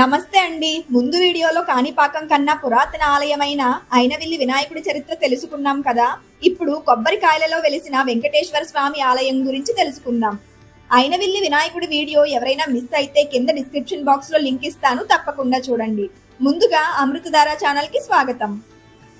నమస్తే అండి. ముందు వీడియోలో కాణిపాకం కన్నా పురాతన ఆలయమైన అయినవిల్లి వినాయకుడి చరిత్ర తెలుసుకున్నాం కదా. ఇప్పుడు కొబ్బరికాయలలో వెలిసిన వెంకటేశ్వర స్వామి ఆలయం గురించి తెలుసుకుందాం. అయినవిల్లి వినాయకుడి వీడియో ఎవరైనా మిస్ అయితే కింద డిస్క్రిప్షన్ బాక్స్లో లింక్ ఇస్తాను. తప్పకుండా చూడండి. ముందుగా అమృతధార ఛానల్కి స్వాగతం.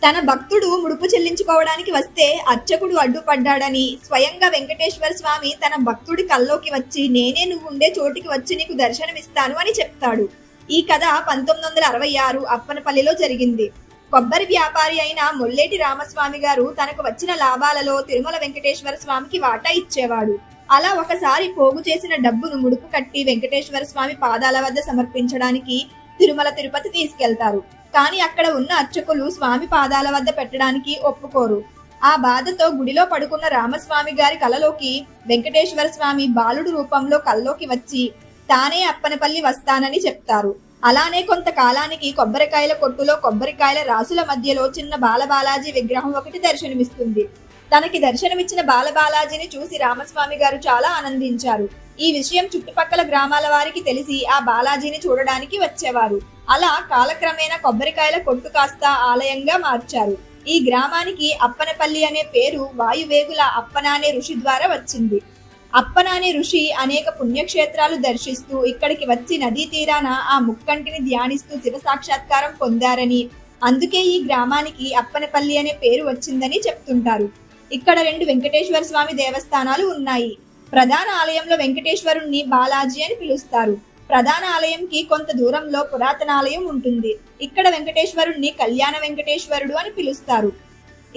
తన భక్తుడు ముడుపు చెల్లించుకోవడానికి వస్తే అర్చకుడు అడ్డుపడ్డాడని స్వయంగా వెంకటేశ్వర స్వామి తన భక్తుడి కల్లోకి వచ్చి నేనే నువ్వు ఉండే చోటికి వచ్చి నీకు దర్శనమిస్తాను అని చెప్తాడు. ఈ కథ పంతొమ్మిది వందల అరవై ఆరు అప్పనపల్లిలో జరిగింది. కొబ్బరి వ్యాపారి అయిన మొల్లేటి రామస్వామి గారు తనకు వచ్చిన లాభాలలో తిరుమల వెంకటేశ్వర స్వామికి వాటా ఇచ్చేవాడు. అలా ఒకసారి పోగు చేసిన డబ్బును ముడుపు కట్టి వెంకటేశ్వర స్వామి పాదాల వద్ద సమర్పించడానికి తిరుమల తిరుపతి తీసుకెళ్తారు. కానీ అక్కడ ఉన్న అర్చకులు స్వామి పాదాల వద్ద పెట్టడానికి ఒప్పుకోరు. ఆ బాధతో గుడిలో పడుకున్న రామస్వామి గారి కలలోకి వెంకటేశ్వర స్వామి బాలుడు రూపంలో కల్లోకి వచ్చి తానే అప్పనపల్లి వస్తానని చెప్తారు. అలానే కొంతకాలానికి కొబ్బరికాయల కొట్టులో కొబ్బరికాయల రాసుల మధ్యలో చిన్న బాలబాలాజీ విగ్రహం ఒకటి దర్శనమిస్తుంది. తనకి దర్శనమిచ్చిన బాలబాలాజీని చూసి రామస్వామి గారు చాలా ఆనందించారు. ఈ విషయం చుట్టుపక్కల గ్రామాల వారికి తెలిసి ఆ బాలాజీని చూడడానికి వచ్చేవారు. అలా కాలక్రమేణా కొబ్బరికాయల కొట్టు కాస్త ఆలయంగా మార్చారు. ఈ గ్రామానికి అప్పనపల్లి అనే పేరు వాయువేగుల అప్పన అనే ఋషి ద్వారా వచ్చింది. అప్పనాని ఋషి అనేక పుణ్యక్షేత్రాలు దర్శిస్తూ ఇక్కడికి వచ్చి నదీ తీరాన ఆ ముక్కంటిని ధ్యానిస్తూ శివ సాక్షాత్కారం పొందారని. అందుకే ఈ గ్రామానికి అప్పనపల్లి అనే పేరు వచ్చిందని చెప్తుంటారు. ఇక్కడ రెండు వెంకటేశ్వర స్వామి దేవస్థానాలు ఉన్నాయి. ప్రధాన ఆలయంలో వెంకటేశ్వరుణ్ణి బాలాజీ అని పిలుస్తారు. ప్రధాన ఆలయంకి కొంత దూరంలో పురాతన ఆలయం ఉంటుంది. ఇక్కడ వెంకటేశ్వరుణ్ణి కళ్యాణ వెంకటేశ్వరుడు అని పిలుస్తారు.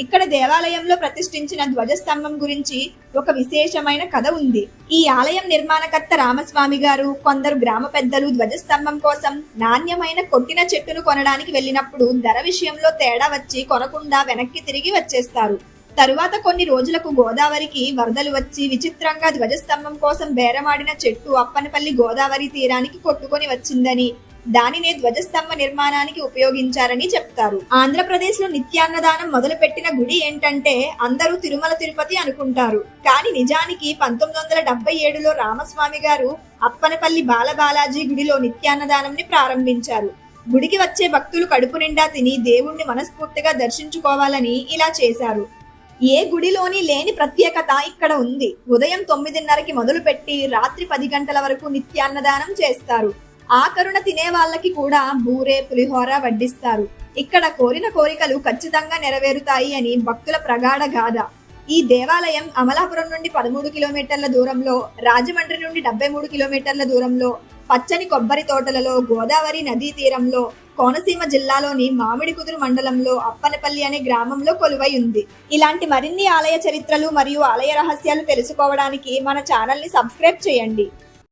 ఇక్కడ దేవాలయంలో ప్రతిష్ఠించిన ధ్వజస్తంభం గురించి ఒక విశేషమైన కథ ఉంది. ఈ ఆలయం నిర్మాణకర్త రామస్వామి గారు కొందరు గ్రామ పెద్దలు ధ్వజస్తంభం కోసం నాణ్యమైన కొట్టిన చెట్టును కొనడానికి వెళ్ళినప్పుడు ధర విషయంలో తేడా వచ్చి కొనకుండా వెనక్కి తిరిగి వచ్చేస్తారు. తరువాత కొన్ని రోజులకు గోదావరికి వరదలు వచ్చి విచిత్రంగా ధ్వజస్తంభం కోసం బేరమాడిన చెట్టు అప్పనపల్లి గోదావరి తీరానికి కొట్టుకొని వచ్చిందని దానినే ధ్వజస్తంభ నిర్మాణానికి ఉపయోగించారని చెప్తారు. ఆంధ్రప్రదేశ్లో నిత్యాన్నదానం మొదలుపెట్టిన గుడి ఏంటంటే అందరూ తిరుమల తిరుపతి అనుకుంటారు. కానీ నిజానికి పంతొమ్మిది వందల డెబ్బై ఏడులో రామస్వామి గారు అప్పనపల్లి బాలబాలాజీ గుడిలో నిత్యాన్నదానంని ప్రారంభించారు. గుడికి వచ్చే భక్తులు కడుపు నిండా తిని దేవుణ్ణి మనస్ఫూర్తిగా దర్శించుకోవాలని ఇలా చేశారు. ఏ గుడిలోని లేని ప్రత్యేకత ఇక్కడ ఉంది. ఉదయం తొమ్మిదిన్నరకి మొదలుపెట్టి రాత్రి పది గంటల వరకు నిత్యాన్నదానం చేస్తారు. ఆకరుణ తినే వాళ్ళకి కూడా బూరే పులిహోర వడ్డిస్తారు. ఇక్కడ కోరిన కోరికలు ఖచ్చితంగా నెరవేరుతాయి అని భక్తుల ప్రగాఢ గాథ. ఈ దేవాలయం అమలాపురం నుండి పదమూడు కిలోమీటర్ల దూరంలో రాజమండ్రి నుండి డెబ్బై మూడు కిలోమీటర్ల దూరంలో పచ్చని కొబ్బరి తోటలలో గోదావరి నదీ తీరంలో కోనసీమ జిల్లాలోని మామిడి కుదురు మండలంలో అప్పనపల్లి అనే గ్రామంలో కొలువై ఉంది. ఇలాంటి మరిన్ని ఆలయ చరిత్రలు మరియు ఆలయ రహస్యాలు తెలుసుకోవడానికి మన ఛానల్ని సబ్స్క్రైబ్ చేయండి.